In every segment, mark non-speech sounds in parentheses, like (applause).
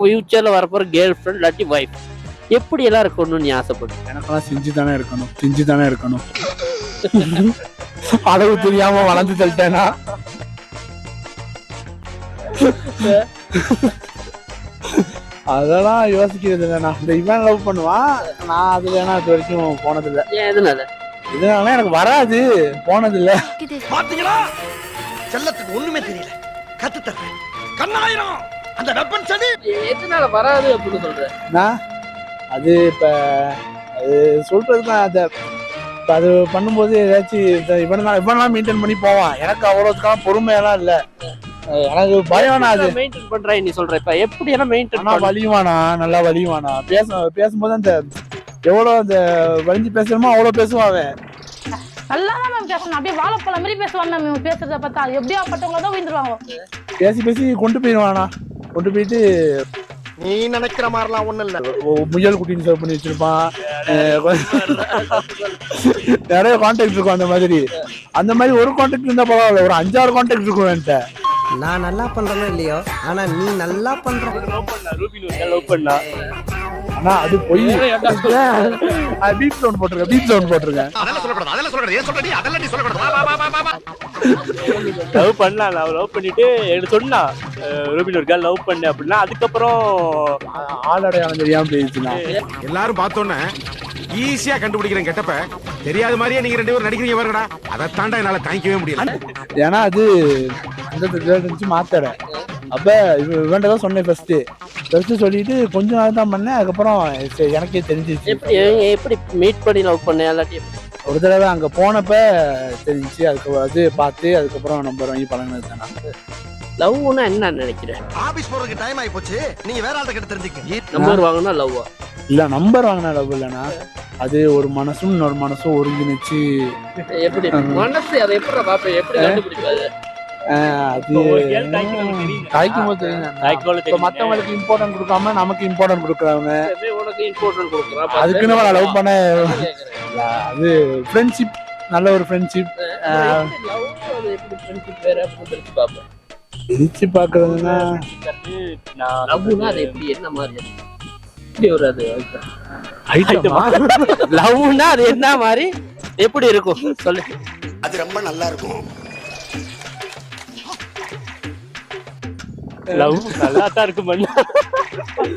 ஃபியூச்சர்ல வரப்போற girl friend இல்லாட்டி வைஃப் எப்படி எல்லாம் இருக்கணும்னு நீ ஆசைப்படுற எனக்கெல்லாம் செஞ்சு தானே இருக்கணும். செஞ்சு தானே இருக்கணும் அளவு தெரியாம வளர்ந்து தள்ளிட்டேனா? அதெல்லாம் யோசிக்கிறது இல்லை நான் இந்த இவன் லவ் பண்ணுவான். நான் அது வேணா இது வரைக்கும் போனது இல்ல ஏன் எதனால? இதனால எனக்கு வராது. போனது இல்ல பாத்தீங்களா செல்லத்துக்கு ஒண்ணுமே தெரியல. கத்து தர்றேன் கண்ணாயிரம்! அந்த வெப்பன் சடி எதனால வராது அப்படின்னு சொல்ற நான் அது இப்ப அது சொல்றதுக்கு நான் அதை இப்ப அது பண்ணும்போது ஏதாச்சும் இந்த இவனா இவனா மெயின்டைன் பண்ணி போவான். எனக்கு அவ்வளோதுக்கான பொறுமையெல்லாம் இல்ல. எனக்கு பயம்னா அது. மெயின்டைன் பண்ற நீ சொல்ற இப்ப? எப்படி எல்லாம் மெயின்டைன் வலியுவானா நல்லா வலியுவானா பேச பேசும்போது அந்த எவ்வளவு அந்த வலிஞ்சு பேசணுமோ அவ்வளவு பேசுவான் அவன். நல்லா தான் மேம் பேசணும் அப்படியே வாழைப்பழம் மாதிரி பேசுவான் மேம் இவன் பேசுறத பார்த்தா எப்படியா பட்டவங்கள தான் விழுந்துருவாங்க பேசி பேசி கொண்டு போயிடுவானா கொண்டு போயிட்டு நீ நினைக்கிற மாதிரிலாம் ஒண்ணும் இல்ல. முயல் குட்டின்னு சேவ் பண்ணி வச்சிருப்பான். நிறைய கான்டாக்ட் இருக்கும் அந்த மாதிரி. அந்த மாதிரி ஒரு கான்டாக்ட் இருந்தா பரவாயில்ல ஒரு அஞ்சாறு கான்டாக்ட் இருக்கும் என்கிட்ட. நான் நல்லா பண்றேனோ இல்லையோ? ஆனா நீ நல்லா பண்ற லவ் பண்ணா ஆனா அது பொய். பீப் சவுண்ட் போட்டிருக்கேன் பீப் சவுண்ட் போட்டிருக்கேன். அதெல்லாம் சொல்லக்கூடாது அதெல்லாம் சொல்லக்கூடாது. ஏன் சொல்றடி? அதெல்லாம் நீ சொல்லக்கூடாது. வா, வா, வா, வா, வா, வா. லவ் பண்ணலாம். லவ் லவ் பண்ணிட்டு எனக்கு சொன்னா ரூபின் ஒரு கேர்ள் லவ் பண்ணு அப்படின்னா அதுக்கப்புறம் ஆளடையாளம் தெரியாம போயிடுச்சுன்னா? எல்லாரும் பார்த்தோன்னே ஈஸியா கண்டுபிடிக்கிறேன் கெட்டப்ப தெரியாத மாதிரியே நீங்க ரெண்டு பேரும் நடிக்கிறீங்க பாருங்கடா. அதை தாண்டா என்னால தாங்கிக்கவே முடியல. ஏன்னா அது அந்த மாத்தட அப்ப இவ- இவன்ட்ட தான் சொன்னேன் ஃபர்ஸ்ட் ஃபர்ஸ்ட் சொல்லிட்டு கொஞ்ச நாள் தான் பண்ணேன் அதுக்கப்புறம் சரி, எனக்கே தெரிஞ்சிச்சு எப்படி எப்படி மீட் பண்ணி லவ் பண்ண இல்லாட்டி எப்படி? ஒரு தடவை அங்க போனப்ப தெரிஞ்சுச்சு அதுக்கு அது பார்த்து அதுக்கப்புறம் நம்பர் வாங்கி பழகினது தானே லவ்னா என்ன நினைக்கிறேன்? ஆபீஸ் போறதுக்கு டைம் ஆயி போச்சு நீங்க வேற ஆள்கிட்ட கிட்ட தெரிஞ்சுக்க. நம்பர் வாங்கினா லவ்வா இல்ல நம்பர் வாங்கின லவ் இல்லைனா அது ஒரு மனசும் இன்னொரு மனசும் ஒருங்கிணைச்சு. எப்படி? மனசு அதை எப்படி பாப்பேன்? எப்படி கண்டுபிடிப்பாது? ஆஹ், அது போது இப்ப மத்தவங்களுக்கு இம்பார்ட்டன்ட் கொடுக்காம நமக்கு இம்பார்ட்டன்ட் கொடுக்குறவங்க. உனக்கு இம்பார்ட்டன்ட் கொடுக்குறான் அதுக்கு நம்ம லவ் பண்ண அது ஃப்ரெண்ட்ஷிப் நல்ல ஒரு ஃப்ரெண்ட்ஷிப் பிரிச்சு பாக்குறதுன்னா நான் லவ்னா அது எப்படி என்ன மாதிரி? எப்படி ஒரு அது? லவ்னா அது என்ன மாதிரி? எப்படி இருக்கும்? சொல்லு. அது ரொம்ப நல்லா இருக்கும். லவ் நல்லா தான் இருக்கும் பண்ண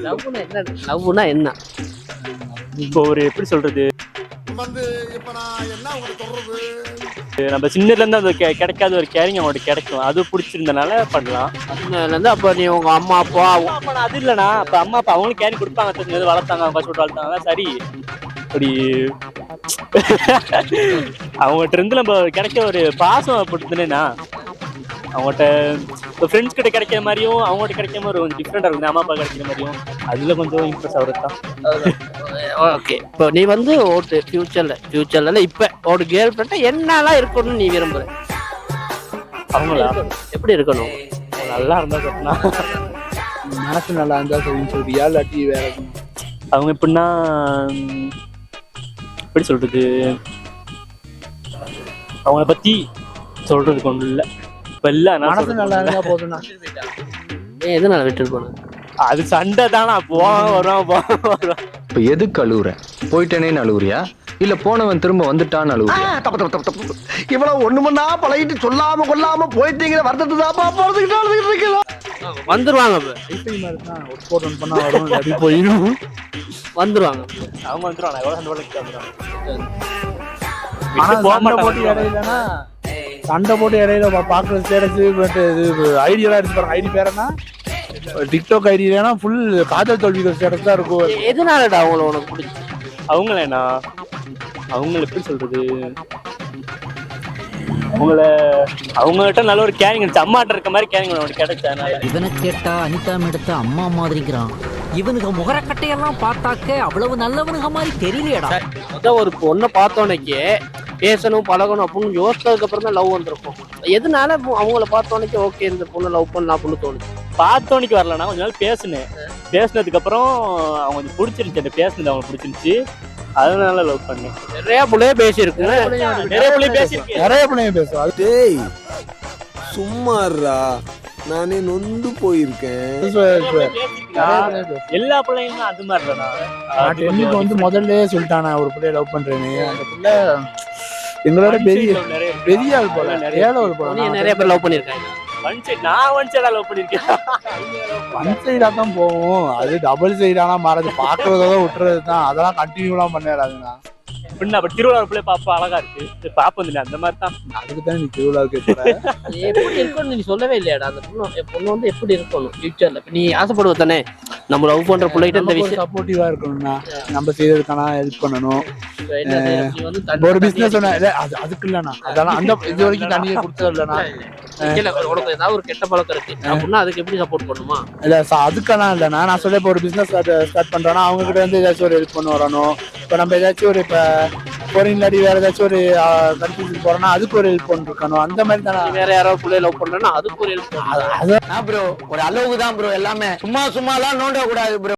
லவ்னா என்ன? லவ்னா என்ன? இப்போ ஒரு எப்படி சொல்றது? வந்து இப்ப நான் என்ன உங்களுக்கு சொல்றது? நம்ம சின்னதுல இருந்து அது கெ- கிடைக்காத ஒரு கேரிங் அவங்களுக்கு கிடைக்கும். அது பிடிச்சிருந்தனால பண்ணலாம். அதுல இருந்து அப்ப நீ உங்க அம்மா அப்பா அவங்க- அம்மா அப்பா அது இல்லைண்ணா. அப்ப அம்மா அப்பா அவங்களும் கேரி கொடுப்பாங்க. தெரிஞ்சது வளர்த்தாங்க கஷ்டப்பட்டு வளர்த்தாங்க. சரி. அப்படி (laughs) அவங்ககிட்ட இருந்து நம்ம கிடைக்க ஒரு பாசம் அப்படின்னா அவங்ககிட்ட இப்போ ஃப்ரெண்ட்ஸ் கிட்ட கிடைக்கிற மாதிரியும் அவங்ககிட்ட கிடைக்கிற மாதிரி கொஞ்சம் டிஃப்ரெண்டாக இருக்கும். அம்மா அப்பா கிடைக்கிற மாதிரியும். அதுல கொஞ்சம் இம்ப்ரெஸ் ஆகுறது தான். ஓகே இப்போ நீ வந்து ஓட்டு ஃபியூச்சர்ல ஃபியூச்சர்ல இப்ப ஒரு கேர்ள் ஃப்ரெண்ட் என்னெல்லாம் இருக்கணும்னு நீ விரும்புற? அவங்களா? எப்படி இருக்கணும்? அவங்க நல்லா இருந்தா கட்டினா மனசு நல்லா இருந்தா சரின்னு சொல்றியா இல்லாட்டி வேற? அவங்க எப்படின்னா எப்படி சொல்றது? அவங்கள பத்தி சொல்றதுக்கு ஒன்றும் இல்லை. இப்போ இல்லை நான் மனசு நல்லா. இருந்தா போதும்னா ஏன் எதனால விட்டு போன அது சண்டை தானா போவான் வருவான் போவான் வருவான் இப்ப எதுக்கு அழுவுற? போயிட்டேனேன்னு அழுவுறியா? இல்ல போனவன் திரும்ப வந்துட்டான்னு ஆ, அழுவுறியா தப்பு தப்பு தப்பு தப்பு. இவ்வளவு ஒண்ணு மண்ணா பழகிட்டு சொல்லாம கொல்லாம போயிட்டீங்கிற வருத்தத்தை தாப்பா போறதுக்கிட்ட அழுதுகிட்டு வந்துருவாங்க தான் பண்ணா வரும் இல்லாட்டி போயிடும் வந்துருவாங்க. அவங்க வந்துருவாங்க சண்டை போட்டு போக போட்டு மாட்டாங்க இடையிலனா சண்டை போட்டு இடையில பா- பாக்குற ஸ்டேட்டஸ் பட் இது ஐடியெல்லாம் எடுத்து பாருங்க ஐடி பேர் என்ன? டிக்டாக் ஐடி இல்லைன்னா ஃபுல் காதல் தோல்விகள் ஸ்டேட்டஸ் தான் இருக்கும். எதனாலடா அவங்கள உனக்கு பிடிச்சி அவங்களேண்ணா அவங்கள எப்படி சொல்றது? அவங்கள அவங்ககிட்ட நல்ல ஒரு கேரிங் இருந்துச்சு. அம்மாட்ட இருக்க மாதிரி கேரிங் அவனுக்கு கிடைச்சதுனால இவனை கேட்டா அனிதா மேடத்தை அம்மா மாதிரிங்கிறான் இவனுக்கு முகரக்கட்டையெல்லாம் பார்த்தாக்க அவ்வளவு நல்லவனுங்க மாதிரி தெரியலையடா. அதான் ஒரு பொண்ணை பார்த்தோன்னே பேசணும் பழகணும் அப்படின்னு யோசிச்சதுக்கு அப்புறம் தான் லவ் வந்திருக்கும். எதனால அவங்கள பார்த்தோன்னே ஓகே இந்த பொண்ணை லவ் பண்ணலாம் அப்படின்னு தோணுச்சு. பார்த்தோன்னைக்கு வரலண்ணா கொஞ்ச நாள் பேசினேன். பேசினதுக்கு அப்புறம் அவங்க கொஞ்சம் பிடிச்சிருந்துச்சு அந்த பேசினது அவங்களுக்கு பிடிச்சிருந்துச்சு. அதனால லவ் பண்ணேன். நிறைய புள்ளையே பேசியிருக்கு நிறைய பிள்ளை பேசியிருக்கேன். நிறைய பிள்ளைங்க பேசுவோம் அது டேய் சும்மாறா நானே நொந்து போயிருக்கேன். எல்லா பிள்ளைங்களும் அது மாதிரி வந்து முதல்ல சொல்லிட்டானே ஒரு பிள்ளைய லவ் பண்றேன்னு. அந்த பிள்ளை எங்களோட பெரிய பெரிய ஆள் போல ஏழை ஆள் போல. நீ நிறைய பேர் லவ் ஒன் சைடு நான் ஒன் சைடா லவ் பண்ணிருக்கேன் ஒன் சைடா தான் போகும் அது டபுள் சைடானா மாறது. பாக்குறதோட விட்டுறது தான். அதெல்லாம் கண்டினியூலாம் பண்ணிடாதுண்ணா பின்ன அப்ப திருவிழா பிள்ளை பாப்பா அழகா இருக்கு. சரி, பாப்போம் இல்லை அந்த மாதிரி தான். அதுக்கு தான் நீ திருவிழாவுக்கு எப்படி இருக்கணும் நீ சொல்லவே இல்லையாடா. அந்த பொண்ணு பொண்ணு வந்து எப்படி இருக்கணும்? ஃபியூச்சர்ல நீ ஆசைப்படுவ தானே? நம்ம லவ் பண்ற பிள்ளைகிட்ட இந்த விஷயம் சப்போர்ட்டிவா இருக்கணும்னா நம்ம செய்யறதுக்கான ஹெல்ப் பண்ணணும். வந்து ஒரு பிசினஸ் அது அதுக்கு இல்லண்ணா அதெல்லாம் அந்த இது வரைக்கும் தண்ணியை கொடுத்தது இல்லைண்ணா இல்ல, உனக்கு ஏதாவது ஒரு கெட்ட பழக்கம் இருக்கு. அப்படின்னா அதுக்கு எப்படி சப்போர்ட் பண்ணுமா? இல்ல அதுக்கெல்லாம் இல்லைண்ணா நான் சொல்ல இப்போ ஒரு பிசினஸ் ஸ்டார்ட் பண்றேன்னா அவங்க கிட்ட இருந்து ஏதாச்சும் ஒரு ஹெல்ப் பண்ண வரணும். இப்போ நம்ம ஏதாச்சும் ஒரு இப்போ ஃபாரின் இல்லாட்டி வேற ஏதாச்சும் ஒரு கண்ட்ரிக்கு போறோம்னா அதுக்கு ஒரு ஹெல்ப் பண்ணிருக்கணும் அந்த மாதிரி தானே. வேற யாராவது பிள்ளைய லவ் பண்றேன்னா அதுக்கு ஒரு help. பண்ணு. அது ப்ரோ ஒரு அளவுக்கு தான் ப்ரோ எல்லாமே. சும்மா சும்மாலாம் நோண்ட கூடாது ப்ரோ